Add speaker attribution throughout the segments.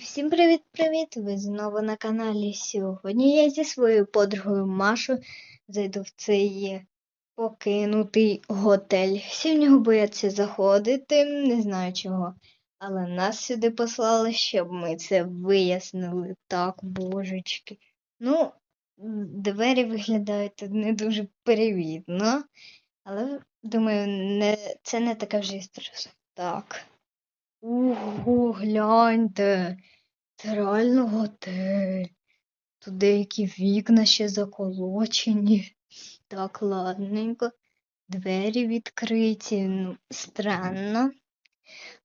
Speaker 1: всім привіт-привіт! Ви знову на каналі. Сьогодні я зі своєю подругою Машою зайду в цей покинутий готель. Всі в нього бояться заходити, не знаю чого. Але нас сюди послали, щоб ми це вияснили. Так, божечки. Ну, двері виглядають не дуже привітно. Але думаю, не, це не таке вже і страшно. Так. Ого, гляньте. Це реально готель. Тут деякі вікна ще заколочені. Так, ладненько. Двері відкриті. Ну, странно.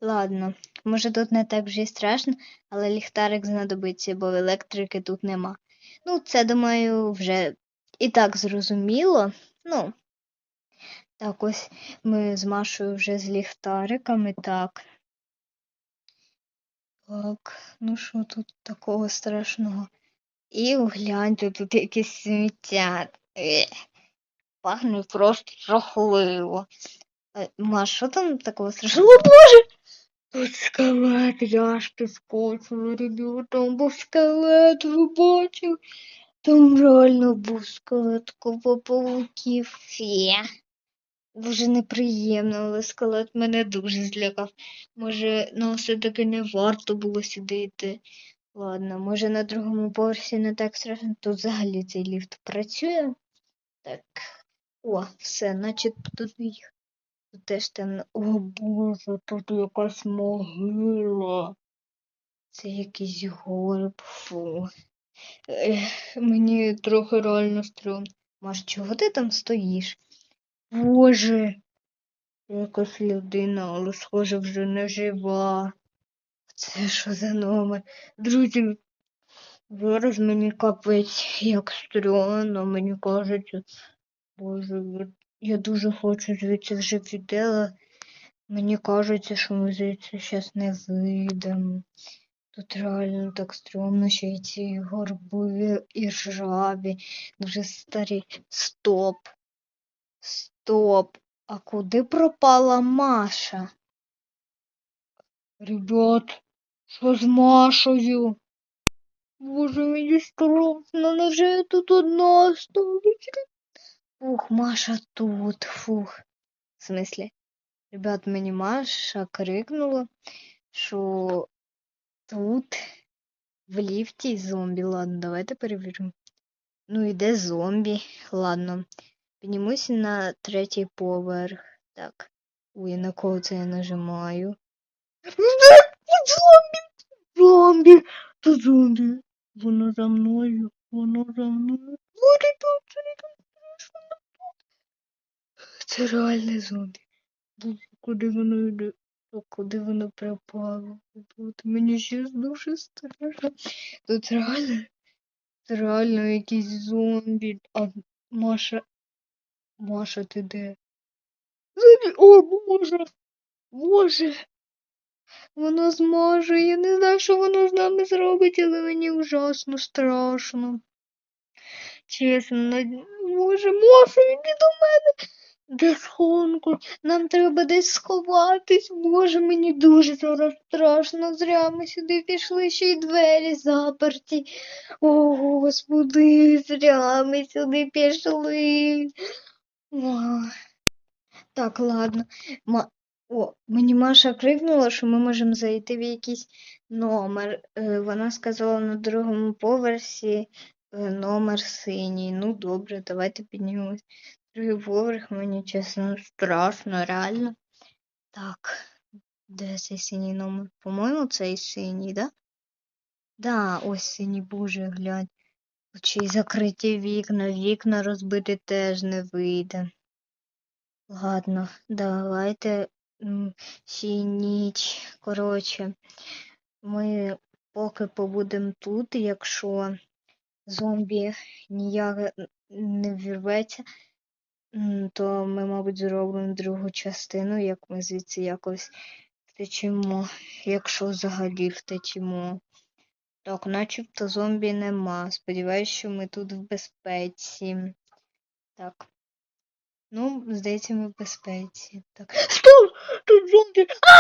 Speaker 1: Ладно, може тут не так вже й страшно, але ліхтарик знадобиться, бо електрики тут нема. Ну, це, думаю, вже і так зрозуміло. Ну, так ось ми з Машою вже з ліхтариками, так. Так, ну що тут такого страшного? І гляньте, тут якесь сміття. Ех, Пахне просто жахливо. Е, Маш, що там такого страшного? О, Боже! Тут скелет, я ж підскочила, ребята, там був скелет, ви бачили? Там реально був скелет купа пауків. Фе. Дуже неприємно, але скелет мене дуже злякав. Може, нам все-таки не варто було сюди йти. Ладно, може на другому поверсі не так страшно. Тут взагалі цей ліфт працює. Так. О, все, наче тут їх. Тут теж темно. О боже, тут якась могила. Це якийсь горб. Фу. Ех, мені трохи реально стрьомно. Маш, чого ти там стоїш? Боже, якась людина, але схоже вже не жива. Це що за номер? Друзі, зараз мені капець як стрьомно, мені кажеться. Боже, я, дуже хочу звідси вже піти, мені кажеться, що ми звідси зараз не вийдемо. Тут реально так стрьомно, ще й ці горби і ржаві, дуже старі. Стоп. Стоп. А куди пропала Маша? Ребят, що з Машею? Боже, мені страшно, невже я тут одна останусь? Фух, Маша тут, фух. В смислі? Ребят, мені Маша крикнула, що тут в ліфті зомбі. Ладно, давайте перевіримо. Ну, іде зомбі. Ладно. Піднімуся на третій поверх. Так. Ой, на кого це я нажимаю? Зомбі! Зомбі! Це зомбі! Воно за мною, воно за мною. Буде тут, це не страшно. Це реальне зомбі. Куди воно йде? Куди воно пропало? Тут мені ще дуже страшно. Тут реально, реально якісь зомбі. А Маша, Маша, ти де? О, Боже! Боже! Воно зможе. Я не знаю, що воно з нами зробить, але мені ужасно страшно. Чесно, Боже, Маша, іди до мене. Де схонку? Нам треба десь сховатись. Боже, мені дуже зараз страшно. Зря ми сюди пішли, ще й двері заперті. О, Господи, зря ми сюди пішли. Так, ладно. Ма... О, мені Маша крикнула, що ми можемо зайти в якийсь номер. Е, Вона сказала на другому поверсі е, номер синій. Ну, добре, давайте піднімемось. Другий поверх, мені чесно страшно, реально. Так, де цей синій номер? По-моєму, цей синій, да? Да, ось синій, боже, глянь. Й закриті вікна, вікна розбити теж не вийде. Ладно, давайте м, ніч. Коротше, ми поки побудемо тут, якщо зомбі ніяк не вірветься, то ми, мабуть, зробимо другу частину, як ми звідси якось втечемо, якщо взагалі втечемо. Так, начебто зомбі нема. Сподіваюсь, що ми тут в безпеці. Так. Ну, здається, ми в безпеці. Так. Стоп! Тут зомбі! А!